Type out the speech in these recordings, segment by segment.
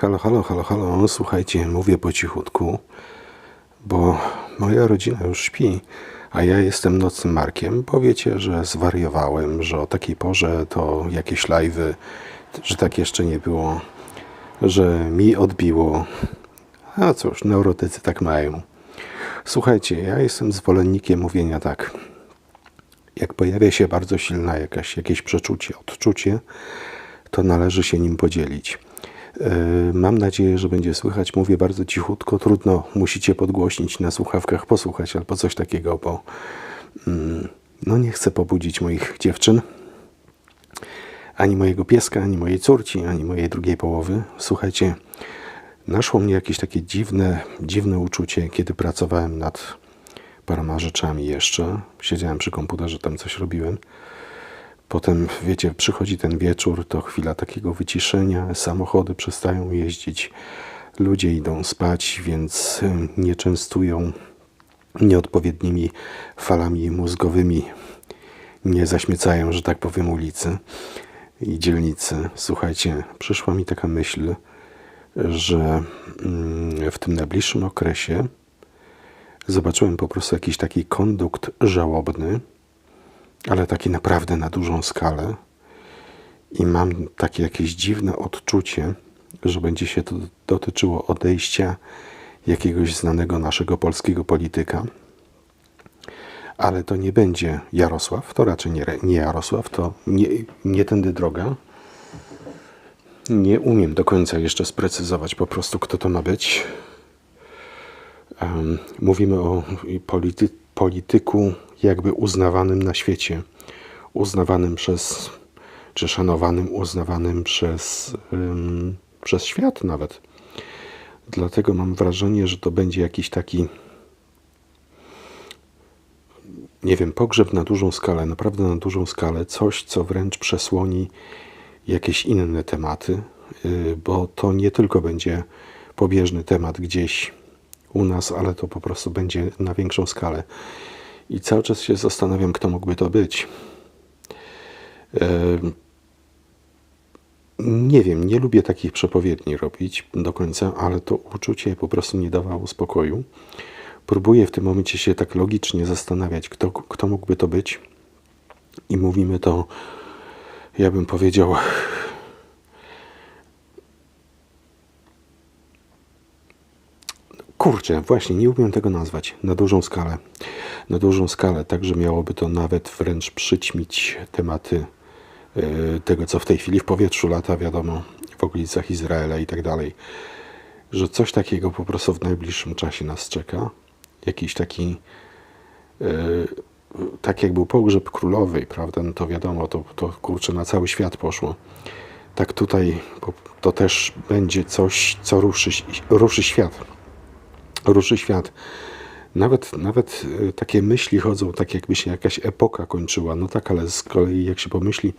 Halo, halo, halo, halo. Słuchajcie, mówię po cichutku, bo moja rodzina już śpi, a ja jestem nocnym Markiem. Powiecie, że zwariowałem, że o takiej porze to jakieś live'y, że tak jeszcze nie było, że mi odbiło. A cóż, neurotycy tak mają. Słuchajcie, ja jestem zwolennikiem mówienia tak. Jak pojawia się bardzo silna jakaś, jakieś przeczucie, odczucie, to należy się nim podzielić. Yy, Mam nadzieję, że będzie słychać. Mówię bardzo cichutko. Trudno, musicie podgłośnić na słuchawkach, posłuchać albo coś takiego, bo mm, no nie chcę pobudzić moich dziewczyn, ani mojego pieska, ani mojej córci, ani mojej drugiej połowy. Słuchajcie, naszło mnie jakieś takie dziwne, dziwne uczucie, kiedy pracowałem nad paroma rzeczami jeszcze. Siedziałem przy komputerze, tam coś robiłem. Potem, wiecie, przychodzi ten wieczór, to chwila takiego wyciszenia, samochody przestają jeździć, ludzie idą spać, więc nie częstują nieodpowiednimi falami mózgowymi, nie zaśmiecają, że tak powiem, ulicy i dzielnicy. Słuchajcie, przyszła mi taka myśl, że mm, w tym najbliższym okresie zobaczyłem po prostu jakiś taki kondukt żałobny, ale taki naprawdę na dużą skalę. I mam takie jakieś dziwne odczucie, że będzie się to dotyczyło odejścia jakiegoś znanego naszego polskiego polityka. Ale to nie będzie Jarosław, to raczej nie, nie Jarosław, to nie, nie tędy droga. Nie umiem do końca jeszcze sprecyzować po prostu, kto to ma być. Em, Mówimy o polity, polityku jakby uznawanym na świecie, uznawanym przez, czy szanowanym, uznawanym przez, przez świat nawet. Dlatego mam wrażenie, że to będzie jakiś taki, nie wiem, pogrzeb na dużą skalę, naprawdę na dużą skalę, coś, co wręcz przesłoni jakieś inne tematy, yy, bo to nie tylko będzie pobieżny temat gdzieś u nas, ale to po prostu będzie na większą skalę. I cały czas się zastanawiam, kto mógłby to być. Nie wiem, nie lubię takich przepowiedni robić do końca, ale to uczucie po prostu nie dawało spokoju. Próbuję w tym momencie się tak logicznie zastanawiać, kto, kto mógłby to być. I mówimy to, ja bym powiedział, Kurczę, właśnie, nie umiem tego nazwać. Na dużą skalę. Na dużą skalę, tak że miałoby to nawet wręcz przyćmić tematy e, tego, co w tej chwili w powietrzu lata, wiadomo, w okolicach Izraela i tak dalej. Że coś takiego po prostu w najbliższym czasie nas czeka. Jakiś taki, e, tak jak był pogrzeb królowej, prawda, no to wiadomo, to, to kurczę na cały świat poszło. Tak tutaj to też będzie coś, co ruszy, ruszy świat ruszy świat. Nawet, nawet y, takie myśli chodzą, tak jakby się jakaś epoka kończyła. No tak, ale z kolei jak się pomyśli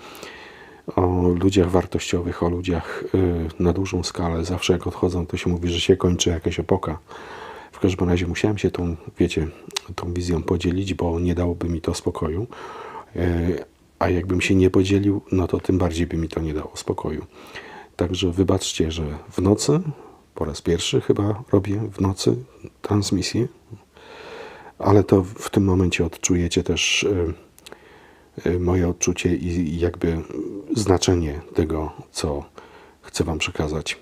o ludziach wartościowych, o ludziach y, na dużą skalę, zawsze jak odchodzą, to się mówi, że się kończy jakaś epoka. W każdym razie musiałem się tą, wiecie, tą wizją podzielić, bo nie dałoby mi to spokoju. Y, A jakbym się nie podzielił, no to tym bardziej by mi to nie dało spokoju. Także wybaczcie, że w nocy, po raz pierwszy chyba robię w nocy transmisję, ale to w tym momencie odczujecie też y, y, moje odczucie i jakby znaczenie tego, co chcę Wam przekazać.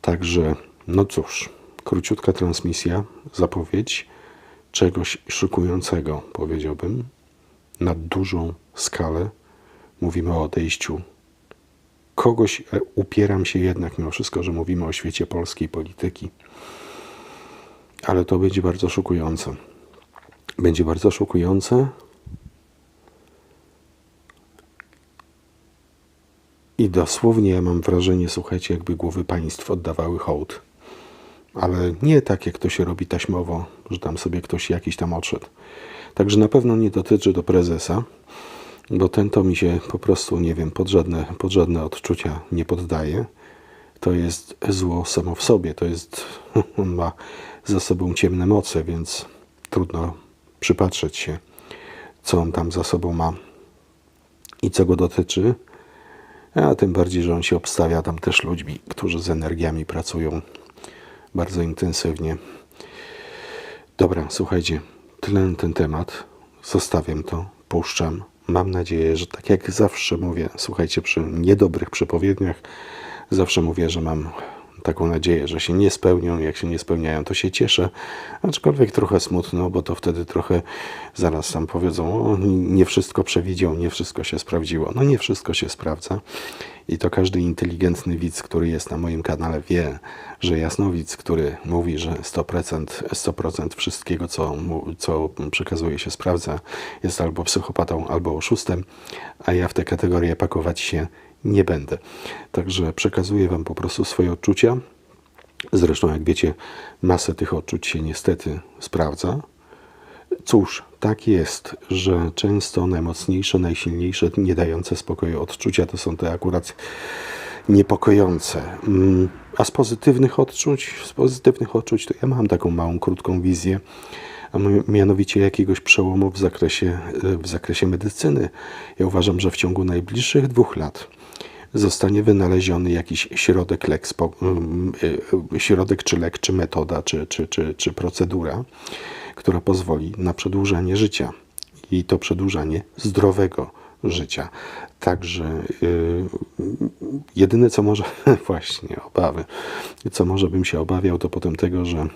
Także, no cóż, króciutka transmisja, zapowiedź czegoś szykującego, powiedziałbym, na dużą skalę. Mówimy o odejściu kogoś, e, upieram się jednak mimo wszystko, że mówimy o świecie polskiej polityki, ale to będzie bardzo szokujące. Będzie bardzo szokujące i dosłownie ja mam wrażenie, słuchajcie, jakby głowy państw oddawały hołd. Ale nie tak, jak to się robi taśmowo, że tam sobie ktoś jakiś tam odszedł. Także na pewno nie dotyczy to prezesa, bo ten to mi się po prostu, nie wiem, pod żadne, pod żadne odczucia nie poddaje. To jest zło samo w sobie, to jest, on ma za sobą ciemne moce, więc trudno przypatrzeć się, co on tam za sobą ma i co go dotyczy. A tym bardziej, że on się obstawia tam też ludźmi, którzy z energiami pracują bardzo intensywnie. Dobra, słuchajcie, tyle na ten temat. Zostawiam to, puszczam. Mam nadzieję, że tak jak zawsze mówię, słuchajcie, przy niedobrych przepowiedniach, zawsze mówię, że mam taką nadzieję, że się nie spełnią. Jak się nie spełniają, to się cieszę. Aczkolwiek trochę smutno, bo to wtedy trochę zaraz tam powiedzą, o, nie wszystko przewidział, nie wszystko się sprawdziło. No nie wszystko się sprawdza. I to każdy inteligentny widz, który jest na moim kanale, wie, że jasnowidz, który mówi, że 100%, 100% wszystkiego, co, co przekazuje się sprawdza, jest albo psychopatą, albo oszustem, a ja w te kategorie pakować się nie będę. Także przekazuję Wam po prostu swoje odczucia. Zresztą, jak wiecie, masę tych odczuć się niestety sprawdza. Cóż, tak jest, że często najmocniejsze, najsilniejsze, nie dające spokoju odczucia to są te akurat niepokojące. Mm, A z pozytywnych odczuć, z pozytywnych odczuć to ja mam taką małą, krótką wizję, mianowicie jakiegoś przełomu w zakresie, w zakresie medycyny. Ja uważam, że w ciągu najbliższych dwóch lat zostanie wynaleziony jakiś środek, lek, ym, y, y, środek czy lek, czy metoda, czy, czy, czy, czy procedura, która pozwoli na przedłużanie życia i to przedłużanie zdrowego życia. Także y, jedyne co może, właśnie obawy, co może bym się obawiał, to potem tego, że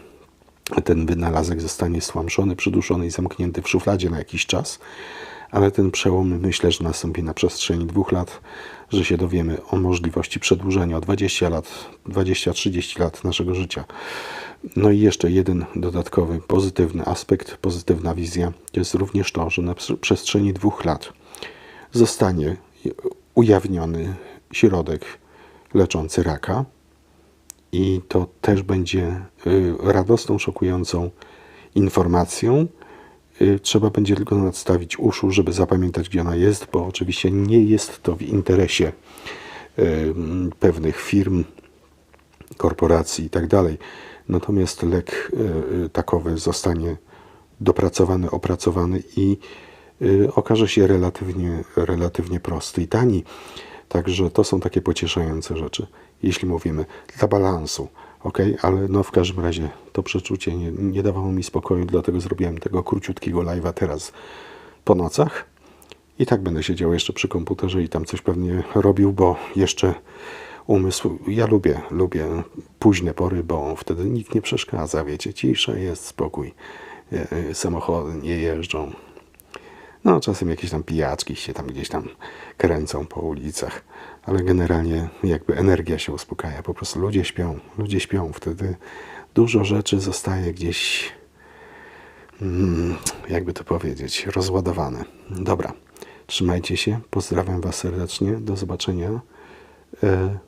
ten wynalazek zostanie stłamszony, przyduszony i zamknięty w szufladzie na jakiś czas, ale ten przełom myślę, że nastąpi na przestrzeni dwóch lat, że się dowiemy o możliwości przedłużenia o 20 lat, 20-30 lat naszego życia. No i jeszcze jeden dodatkowy pozytywny aspekt, pozytywna wizja, to jest również to, że na prze- przestrzeni dwóch lat zostanie ujawniony środek leczący raka, i to też będzie y, radosną, szokującą informacją. Y, Trzeba będzie tylko nadstawić uszu, żeby zapamiętać, gdzie ona jest, bo oczywiście nie jest to w interesie y, pewnych firm, korporacji i tak. Natomiast lek y, takowy zostanie dopracowany, opracowany i okaże się relatywnie, relatywnie prosty i tani. Także to są takie pocieszające rzeczy, jeśli mówimy dla balansu. ok, ale no w każdym razie to przeczucie nie, nie dawało mi spokoju, dlatego zrobiłem tego króciutkiego live'a teraz po nocach. I tak będę siedział jeszcze przy komputerze i tam coś pewnie robił, bo jeszcze umysł. Ja lubię, lubię późne pory, bo wtedy nikt nie przeszkadza, wiecie, cisza jest, spokój. E, e, Samochody nie jeżdżą. No, czasem jakieś tam pijaczki się tam gdzieś tam kręcą po ulicach, ale generalnie jakby energia się uspokaja. Po prostu ludzie śpią, ludzie śpią. Wtedy dużo rzeczy zostaje gdzieś, mm, jakby to powiedzieć, rozładowane. Dobra, trzymajcie się, pozdrawiam Was serdecznie, do zobaczenia. E,